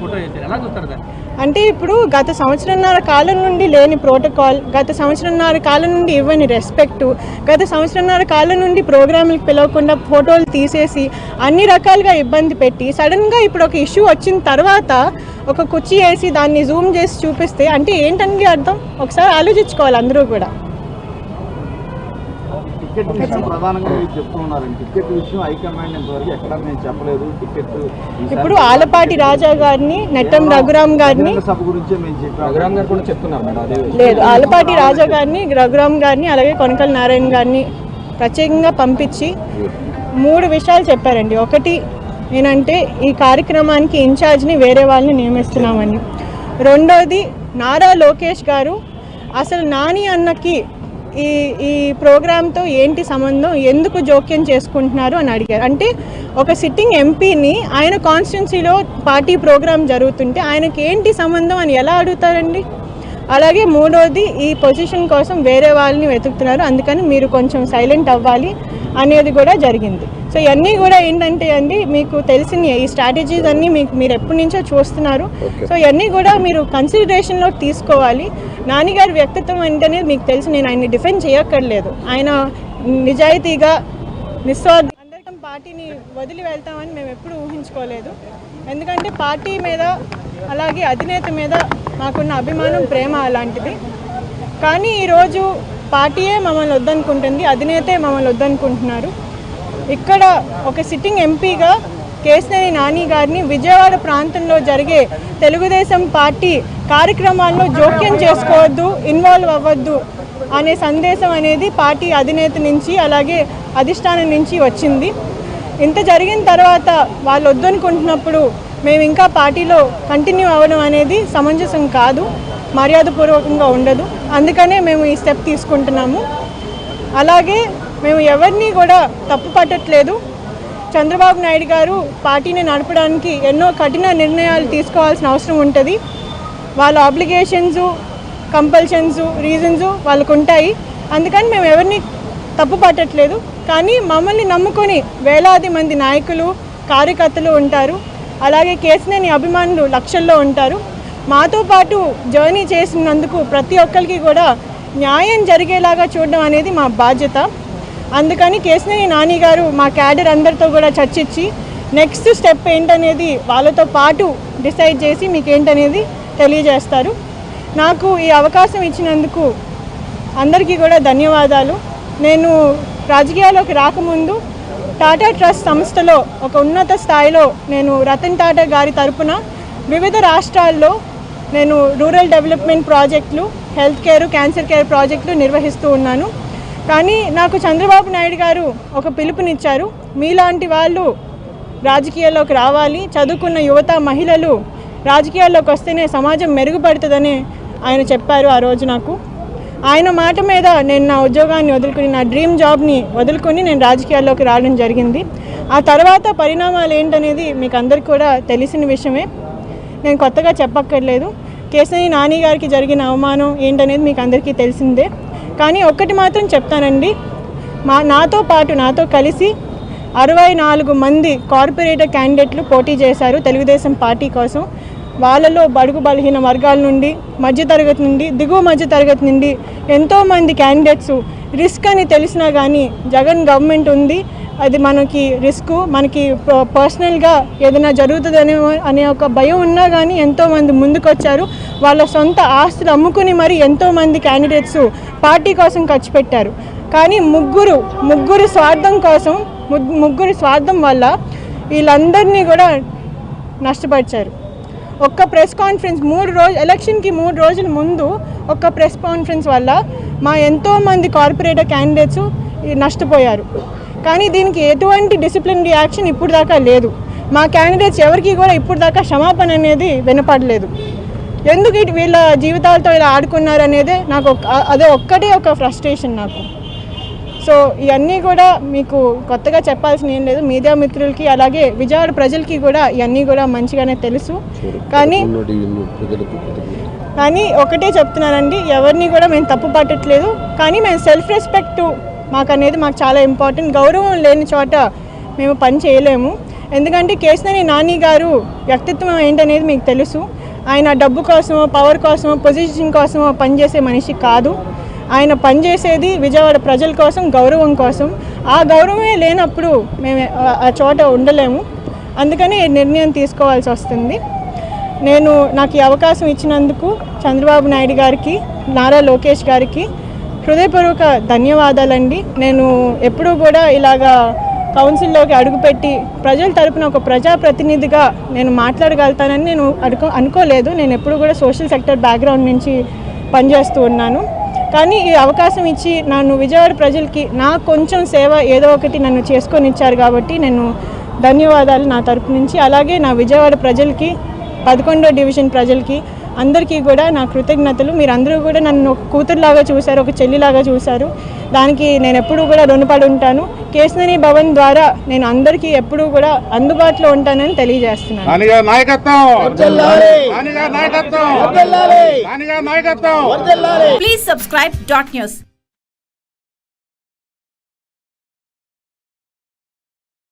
Photo ఎలా చూస్తారు దాన్ని? అంటే ఇప్పుడు గత సంవత్సరంన్నర కాలం నుండి లేని ప్రోటోకాల్ గత సంవత్సరంన్నర కాలం నుండి ఇవ్వని రెస్పెక్ట్ గత సంవత్సరంన్నర కాలం నుండి ప్రోగ్రాములకు పిలవకుండా ఫోటోలు తీసేసి అన్ని రకాలుగా ఇబ్బంది పెట్టి సడన్గా ఇప్పుడు ఒక ఇష్యూ వచ్చిన తర్వాత ఒక కుర్చీ వేసి దాన్ని జూమ్ చేసి చూపిస్తే అంటే ఏంటండి అర్థం? ఒకసారి ఆలోచించుకోవాలి అందరూ కూడా. టికెట్ విషయం ప్రధానంగా మీరు చెప్తూ ఉన్నారండి. టికెట్ విషయం హైకమాండ్ ఇంతవరకు ఎక్కడ మేము చెప్పలేదు. టికెట్ ఇప్పుడు ఆలపాటి రాజా గారిని నెట్టం రఘురామ్ గారిని సభ గురించే మేము చెప్పాము. గారు కూడా చెప్తున్నారు మేడం లేదు ఆలపాటి రాజా గారిని రఘురామ్ గారిని అలాగే కొనకల నారాయణ గారిని ప్రత్యేకంగా పంపించి మూడు విషయాలు చెప్పారండి. ఒకటి ఏంటంటే ఈ కార్యక్రమానికి ఇన్ఛార్జ్ని వేరే వాళ్ళని నియమిస్తున్నామని. రెండోది నారా లోకేష్ గారు అసలు నాని అన్నకి ఈ ఈ ప్రోగ్రామ్తో ఏంటి సంబంధం? ఎందుకు జోక్యం చేసుకుంటున్నారు అని అడిగారు. అంటే ఒక సిట్టింగ్ ఎంపీని ఆయన కాన్స్టిట్యున్సీలో పార్టీ ప్రోగ్రామ్ జరుగుతుంటే ఆయనకి ఏంటి సంబంధం అని ఎలా అడుగుతారండి? అలాగే మూడోది ఈ పొజిషన్ కోసం వేరే వాళ్ళని వెతుకుతున్నారు. అందుకని మీరు కొంచెం సైలెంట్ అవ్వాలి. అనేది కూడా జరిగింది. సో ఇవన్నీ కూడా ఏంటంటే అండి మీకు తెలిసిన ఈ స్ట్రాటజీస్ అన్నీ మీకు మీరు ఎప్పటి నుంచో చూస్తున్నారు. సో ఇవన్నీ కూడా మీరు కన్సిడరేషన్లో తీసుకోవాలి. నాన్నగారి వ్యక్తిత్వం అంటేనే మీకు తెలుసు నేను ఆయన్ని డిఫెండ్ చేయక్కర్లేదు. ఆయన నిజాయితీగా నిస్వార్థ అందరికీ పార్టీని వదిలి వెళ్తామని మేము ఎప్పుడూ ఊహించుకోలేదు. ఎందుకంటే పార్టీ మీద అలాగే అధినేత మీద మాకున్న అభిమానం ప్రేమ అలాంటిది. కానీ ఈరోజు పార్టీయే మమ్మల్ని వద్దనుకుంటుంది అధినేతే మమ్మల్ని వద్దనుకుంటున్నారు. ఇక్కడ ఒక సిట్టింగ్ ఎంపీగా కేసినేని నాని గారిని విజయవాడ ప్రాంతంలో జరిగే తెలుగుదేశం పార్టీ కార్యక్రమాల్లో జోక్యం చేసుకోవద్దు ఇన్వాల్వ్ అవ్వద్దు అనే సందేశం అనేది పార్టీ అధినేత నుంచి అలాగే అధిష్టానం నుంచి వచ్చింది. ఇంత జరిగిన తర్వాత వాళ్ళు వద్దనుకుంటున్నప్పుడు మేము ఇంకా పార్టీలో కంటిన్యూ అవ్వడం అనేది సమంజసం కాదు మర్యాదపూర్వకంగా ఉండదు. అందుకనే మేము ఈ స్టెప్ తీసుకుంటున్నాము. అలాగే మేము ఎవరిని కూడా తప్పు పట్టట్లేదు. చంద్రబాబు నాయుడు గారు పార్టీని నడపడానికి ఎన్నో కఠిన నిర్ణయాలు తీసుకోవాల్సిన అవసరం ఉంటుంది. వాళ్ళ ఆబ్లిగేషన్స్ కంపల్షన్స్ రీజన్స్ వాళ్ళకు ఉంటాయి అందుకని మేము ఎవరిని తప్పు పట్టట్లేదు. కానీ మమ్మల్ని నమ్ముకొని వేలాది మంది నాయకులు కార్యకర్తలు ఉంటారు. అలాగే కేసినేని అభిమానులు లక్షల్లో ఉంటారు. మాతో పాటు జర్నీ చేసినందుకు ప్రతి ఒక్కరికి కూడా న్యాయం జరిగేలాగా చూడడం అనేది మా బాధ్యత. అందుకని కేసినేని నాని గారు మా క్యాడర్ అందరితో కూడా చర్చించి నెక్స్ట్ స్టెప్ ఏంటనేది వాళ్ళతో పాటు డిసైడ్ చేసి మీకు ఏంటనేది తెలియజేస్తారు. నాకు ఈ అవకాశం ఇచ్చినందుకు అందరికీ కూడా ధన్యవాదాలు. నేను రాజకీయాల్లోకి రాకముందు టాటా ట్రస్ట్ సంస్థలో ఒక ఉన్నత స్థాయిలో నేను రతన్ టాటా గారి తరపున వివిధ రాష్ట్రాల్లో నేను రూరల్ డెవలప్మెంట్ ప్రాజెక్టులు హెల్త్ కేర్ క్యాన్సర్ కేర్ ప్రాజెక్టులు నిర్వహిస్తూ ఉన్నాను. కానీ నాకు చంద్రబాబు నాయుడు గారు ఒక పిలుపునిచ్చారు. మీలాంటి వాళ్ళు రాజకీయాల్లోకి రావాలి చదువుకున్న యువత మహిళలు రాజకీయాల్లోకి వస్తేనే సమాజం మెరుగుపడుతుందని ఆయన చెప్పారు ఆ రోజు నాకు. ఆయన మాట మీద నేను నా ఉద్యోగాన్ని వదులుకుని నా డ్రీమ్ జాబ్ని వదులుకొని నేను రాజకీయాల్లోకి రావడం జరిగింది. ఆ తర్వాత పరిణామాలు ఏంటనేది మీకు అందరికీ కూడా తెలిసిన విషయమే. నేను కొత్తగా చెప్పక్కర్లేదు. కేసరి నాని గారికి జరిగిన అవమానం ఏంటనేది మీకు అందరికీ తెలిసిందే. కానీ ఒక్కటి మాత్రం చెప్తానండి. మా నాతో పాటు నాతో కలిసి అరవై నాలుగు మంది కార్పొరేటర్ క్యాండిడేట్లు పోటీ చేశారు తెలుగుదేశం పార్టీ కోసం. వాళ్ళలో బడుగు బలహీన వర్గాల నుండి మధ్యతరగతి నుండి దిగువ మధ్య తరగతి నుండి ఎంతోమంది క్యాండిడేట్స్ రిస్క్ అని తెలిసినా కానీ జగన్ గవర్నమెంట్ ఉంది. అది మనకి రిస్క్ మనకి పర్సనల్గా ఏదైనా జరుగుతుందనే అనే ఒక భయం ఉన్నా కానీ ఎంతోమంది ముందుకొచ్చారు. వాళ్ళ సొంత ఆస్తులు అమ్ముకుని మరి ఎంతోమంది క్యాండిడేట్స్ పార్టీ కోసం ఖర్చు పెట్టారు. కానీ ముగ్గురు ముగ్గురు స్వార్థం కోసం ముగ్గురు స్వార్థం వల్ల వీళ్ళందరినీ కూడా నష్టపరిచారు. ఒక్క ప్రెస్ కాన్ఫరెన్స్ మూడు రోజు ఎలక్షన్కి మూడు రోజుల ముందు ఒక్క ప్రెస్ కాన్ఫరెన్స్ వల్ల మా ఎంతోమంది కార్పొరేటర్ క్యాండిడేట్స్ నష్టపోయారు. కానీ దీనికి ఎటువంటి డిసిప్లిన్ రియాక్షన్ ఇప్పుడు దాకా లేదు. మా క్యాండిడేట్స్ ఎవరికి కూడా ఇప్పుడు దాకా క్షమాపణ అనేది వినపడలేదు. ఎందుకు వీళ్ళ జీవితాలతో ఇలా ఆడుకున్నారనేదే నాకు అదే ఒక్కటే ఒక ఫ్రస్ట్రేషన్ నాకు. సో ఇవన్నీ కూడా మీకు కొత్తగా చెప్పాల్సిన ఏం లేదు. మీడియా మిత్రులకి అలాగే విజయవాడ ప్రజలకి కూడా ఇవన్నీ కూడా మంచిగానే తెలుసు. కానీ కానీ ఒకటే చెప్తున్నానండి ఎవరిని కూడా మేము తప్పు పట్టట్లేదు. కానీ మేము సెల్ఫ్ రెస్పెక్ట్ మాకు అనేది మాకు చాలా ఇంపార్టెంట్ గౌరవం లేని చోట మేము పని చేయలేము. ఎందుకంటే కేశినేని నాని గారు వ్యక్తిత్వం ఏంటనేది మీకు తెలుసు. ఆయన డబ్బు కోసమో పవర్ కోసమో పొజిషన్ కోసమో పనిచేసే మనిషి కాదు. ఆయన పనిచేసేది విజయవాడ ప్రజల కోసం గౌరవం కోసం. ఆ గౌరవమే లేనప్పుడు మేము ఆ- చోట ఉండలేము. అందుకని ఈ నిర్ణయం తీసుకోవాల్సి వస్తుంది. నేను నాకు ఈ అవకాశం ఇచ్చినందుకు చంద్రబాబు నాయుడు గారికి నారా లోకేష్ గారికి హృదయపూర్వక ధన్యవాదాలండి. నేను ఎప్పుడూ కూడా ఇలాగా కౌన్సిల్లోకి అడుగుపెట్టి ప్రజల తరపున ఒక ప్రజాప్రతినిధిగా నేను మాట్లాడగలుగుతానని నేను అనుకో అనుకోలేదు. నేను ఎప్పుడు కూడా సోషల్ సెక్టర్ బ్యాక్గ్రౌండ్ నుంచి పనిచేస్తూ ఉన్నాను. కానీ ఈ అవకాశం ఇచ్చి నన్ను విజయవాడ ప్రజలకి నా కొంచెం సేవ ఏదో ఒకటి నన్ను చేసుకొని ఇచ్చారు కాబట్టి నేను ధన్యవాదాలు నా తరపు నుంచి. అలాగే నా విజయవాడ ప్రజలకి పదకొండో డివిజన్ ప్రజలకి అందరికీ కూడా నా కృతజ్ఞతలు. మీరందరూ కూడా నన్ను ఒక కూతురులాగా చూశారు ఒక చెల్లిలాగా చూశారు. దానికి నేను ఎప్పుడూ కూడా రుణపడి ఉంటాను. కేశినేని భవన్ ద్వారా నేను అందరికీ ఎప్పుడూ కూడా అందుబాటులో ఉంటానని తెలియజేస్తున్నాను. నాయకత్వం!